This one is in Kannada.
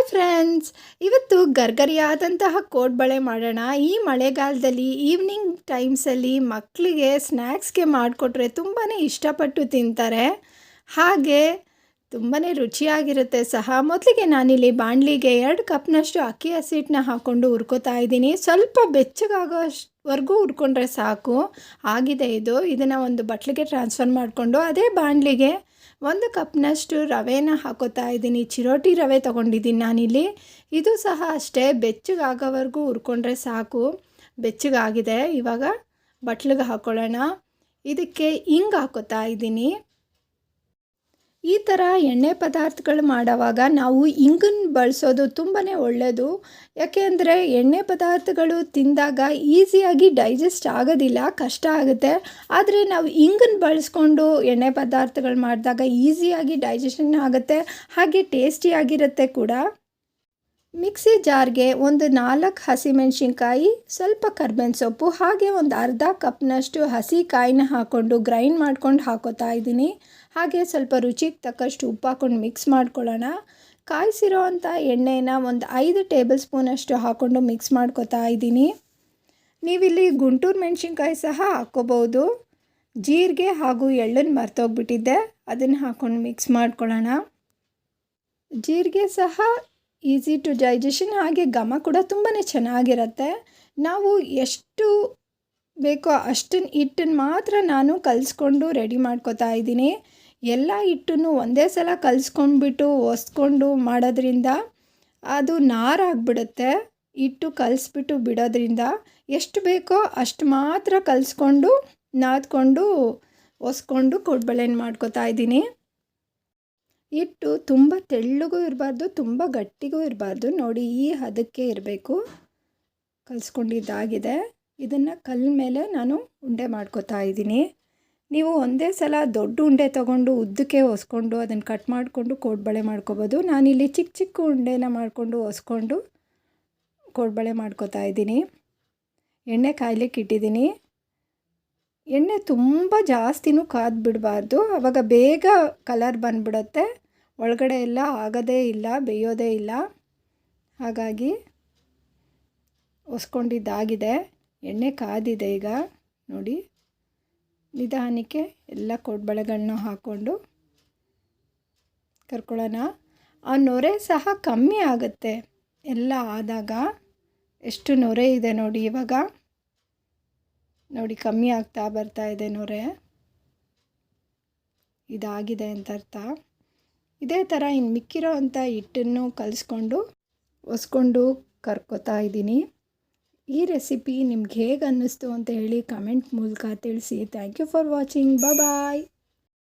ಹಾಯ್ ಫ್ರೆಂಡ್ಸ್ ಇವತ್ತು ಗರ್ಗರಿಯಾದಂತಹ ಕೋಡ್ಬಳೆ ಮಾಡೋಣ. ಈ ಮಳೆಗಾಲದಲ್ಲಿ ಈವ್ನಿಂಗ್ ಟೈಮ್ಸಲ್ಲಿ ಮಕ್ಕಳಿಗೆ ಸ್ನ್ಯಾಕ್ಸ್ಗೆ ಮಾಡಿಕೊಟ್ರೆ ತುಂಬಾ ಇಷ್ಟಪಟ್ಟು ತಿಂತಾರೆ. ಹಾಗೆ ತುಂಬಾ ರುಚಿಯಾಗಿರುತ್ತೆ ಸಹ. ಮೊದಲಿಗೆ ನಾನಿಲ್ಲಿ ಬಾಣಲಿಗೆ ಎರಡು ಕಪ್ನಷ್ಟು ಅಕ್ಕಿ ಹಸಿಟ್ಟನ್ನ ಹಾಕ್ಕೊಂಡು ಹುರ್ಕೋತಾ ಇದ್ದೀನಿ. ಸ್ವಲ್ಪ ಬೆಚ್ಚಗಾಗೋ ಬೆಚ್ಚಗಾಗೋವರೆಗೂ ಹುರ್ಕೊಂಡ್ರೆ ಸಾಕು. ಆಗಿದೆ ಇದು. ಇದನ್ನು ಒಂದು ಬಟ್ಲಿಗೆ ಟ್ರಾನ್ಸ್ಫರ್ ಮಾಡಿಕೊಂಡು ಅದೇ ಬಾಣಲಿಗೆ ಒಂದು ಕಪ್ನಷ್ಟು ರವೆನ ಹಾಕೋತಾ ಇದ್ದೀನಿ. ಚಿರೋಟಿ ರವೆ ತೊಗೊಂಡಿದ್ದೀನಿ ನಾನಿಲ್ಲಿ. ಇದು ಸಹ ಅಷ್ಟೇ, ಬೆಚ್ಚಗಾಗೋವರೆಗೂ ಹುರ್ಕೊಂಡ್ರೆ ಸಾಕು. ಬೆಚ್ಚಗಾಗಿದೆ. ಇವಾಗ ಬಟ್ಲಿಗೆ ಹಾಕ್ಕೊಳ್ಳೋಣ ಇದಕ್ಕೆ ಹಿಂಗೆ ಹಾಕೋತಾ ಇದ್ದೀನಿ. ಈ ಥರ ಎಣ್ಣೆ ಪದಾರ್ಥಗಳು ಮಾಡೋವಾಗ ನಾವು ಇಂಗನ್ನು ಬಳಸೋದು ತುಂಬಾ ಒಳ್ಳೆಯದು ಯಾಕೆ ಅಂದರೆ ಎಣ್ಣೆ ಪದಾರ್ಥಗಳು ತಿಂದಾಗ ಈಸಿಯಾಗಿ ಡೈಜೆಸ್ಟ್ ಆಗೋದಿಲ್ಲ, ಕಷ್ಟ ಆಗುತ್ತೆ. ಆದರೆ ನಾವು ಇಂಗನ್ನು ಬಳಸ್ಕೊಂಡು ಎಣ್ಣೆ ಪದಾರ್ಥಗಳು ಮಾಡಿದಾಗ ಈಸಿಯಾಗಿ ಡೈಜೆಷನ್ ಆಗುತ್ತೆ, ಹಾಗೆ ಟೇಸ್ಟಿಯಾಗಿರುತ್ತೆ ಕೂಡ. ಮಿಕ್ಸಿ ಜಾರ್ಗೆ ಒಂದು ನಾಲ್ಕು ಹಸಿಮೆಣಸಿನ್ಕಾಯಿ, ಸ್ವಲ್ಪ ಕರ್ಬೇವಿನ ಸೊಪ್ಪು, ಹಾಗೆ ಒಂದು ಅರ್ಧ ಕಪ್ನಷ್ಟು ಹಸಿ ಕಾಯಿನ ಹಾಕ್ಕೊಂಡು ಗ್ರೈಂಡ್ ಮಾಡ್ಕೊಂಡು ಹಾಕೋತಾ ಇದ್ದೀನಿ. ಹಾಗೆ ಸ್ವಲ್ಪ ರುಚಿಗೆ ತಕ್ಕಷ್ಟು ಉಪ್ಪು ಹಾಕ್ಕೊಂಡು ಮಿಕ್ಸ್ ಮಾಡ್ಕೊಳ್ಳೋಣ. ಕಾಯಿಸಿರೋ ಅಂಥ ಎಣ್ಣೆನ ಒಂದು ಐದು ಟೇಬಲ್ ಸ್ಪೂನಷ್ಟು ಹಾಕ್ಕೊಂಡು ಮಿಕ್ಸ್ ಮಾಡ್ಕೋತಾ ಇದ್ದೀನಿ. ನೀವಿಲ್ಲಿ ಗುಂಟೂರು ಮೆಣಸಿನ್ಕಾಯಿ ಸಹ ಹಾಕ್ಕೋಬೋದು. ಜೀರಿಗೆ ಹಾಗೂ ಎಳ್ಳನ್ನು ಮರ್ತೋಗ್ಬಿಟ್ಟಿದ್ದೆ. ಅದನ್ನು ಹಾಕ್ಕೊಂಡು ಮಿಕ್ಸ್ ಮಾಡ್ಕೊಳ್ಳೋಣ. ಜೀರಿಗೆ ಸಹ ಈಸಿ ಟು ಡೈಜೆಷನ್ ಹಾಗೆ ಘಮ ಕೂಡ ತುಂಬಾ ಚೆನ್ನಾಗಿರುತ್ತೆ. ನಾವು ಎಷ್ಟು ಬೇಕೋ ಅಷ್ಟನ್ನು ಹಿಟ್ಟನ್ನು ಮಾತ್ರ ನಾನು ಕಲಿಸ್ಕೊಂಡು ರೆಡಿ ಮಾಡ್ಕೋತಾ ಇದ್ದೀನಿ. ಎಲ್ಲ ಹಿಟ್ಟನ್ನು ಒಂದೇ ಸಲ ಕಲಿಸ್ಕೊಂಡ್ಬಿಟ್ಟು ಒಸ್ಕೊಂಡು ಮಾಡೋದ್ರಿಂದ ಅದು ನಾರಾಗ್ಬಿಡುತ್ತೆ ಹಿಟ್ಟು ಕಲಿಸ್ಬಿಟ್ಟು ಬಿಡೋದ್ರಿಂದ ಎಷ್ಟು ಬೇಕೋ ಅಷ್ಟು ಮಾತ್ರ ಕಲಿಸ್ಕೊಂಡು ನಾದ್ಕೊಂಡು ಒಸ್ಕೊಂಡು ಕೊಡ್ಬಳೆನ ಮಾಡ್ಕೋತಾ ಇದ್ದೀನಿ. ಹಿಟ್ಟು ತುಂಬ ತೆಳ್ಳಗೂ ಇರಬಾರ್ದು, ತುಂಬ ಗಟ್ಟಿಗೂ ಇರಬಾರ್ದು. ನೋಡಿ, ಈ ಹದಕ್ಕೆ ಇರಬೇಕು. ಕಲಿಸ್ಕೊಂಡಿದ್ದಾಗಿದೆ. ಇದನ್ನು ಕಲ್ಲ ಮೇಲೆ ನಾನು ಉಂಡೆ ಮಾಡ್ಕೋತಾ ಇದ್ದೀನಿ. ನೀವು ಒಂದೇ ಸಲ ದೊಡ್ಡ ಉಂಡೆ ತಗೊಂಡು ಉದ್ದಕ್ಕೆ ಒಸ್ಕೊಂಡು ಅದನ್ನು ಕಟ್ ಮಾಡಿಕೊಂಡು ಕೋಡ್ಬಳೆ ಮಾಡ್ಕೋಬೋದು. ನಾನಿಲ್ಲಿ ಚಿಕ್ಕ ಚಿಕ್ಕ ಉಂಡೆನ ಮಾಡಿಕೊಂಡು ಹೊಸ್ಕೊಂಡು ಕೋಡ್ಬಳೆ ಮಾಡ್ಕೋತಾ ಇದ್ದೀನಿ. ಎಣ್ಣೆ ಕಾಯ್ಲಿಕ್ಕೆ ಇಟ್ಟಿದ್ದೀನಿ. ಎಣ್ಣೆ ತುಂಬ ಜಾಸ್ತಿನೂ ಕಾದ್ಬಿಡಬಾರ್ದು. ಆವಾಗ ಬೇಗ ಕಲರ್ ಬಂದ್ಬಿಡುತ್ತೆ. ಒಳಗಡೆ ಎಲ್ಲ ಆಗೋದೇ ಇಲ್ಲ, ಬೇಯೋದೇ ಇಲ್ಲ. ಹಾಗಾಗಿ ಹೊಸ್ಕೊಂಡಿದ್ದಾಗಿದೆ ಎಣ್ಣೆ ಕಾದಿದೆ ಈಗ. ನೋಡಿ. ನಿಧಾನಕ್ಕೆ ಎಲ್ಲ ಕೊಡ್ಬಳೆಗಳನ್ನ ಹಾಕ್ಕೊಂಡು ಕರ್ಕೊಳ್ಳೋಣ. ಆ ನೊರೆ ಸಹ ಕಮ್ಮಿ ಆಗುತ್ತೆ. ಎಲ್ಲ ಆದಾಗ. ಎಷ್ಟು ನೊರೆ ಇದೆ ನೋಡಿ ಇವಾಗ. ನೋಡಿ, ಕಮ್ಮಿ ಆಗ್ತಾ ಬರ್ತಾ ಇದೆ ನೋರೆ. ಇದಾಗಿದೆ ಅಂತ ಅರ್ಥ. ಇದೇ ಥರ ಇನ್ನು ಮಿಕ್ಕಿರೋ ಅಂಥ ಹಿಟ್ಟನ್ನು ಕಲಿಸ್ಕೊಂಡು, ಒಸ್ಕೊಂಡು ಕರ್ಕೋತಾ ಇದ್ದೀನಿ. ಈ ರೆಸಿಪಿ ನಿಮ್ಗೆ ಹೇಗೆ ಅನ್ನಿಸ್ತು ಅಂತ ಹೇಳಿ ಕಮೆಂಟ್ ಮೂಲಕ ತಿಳಿಸಿ. Thank you for watching bye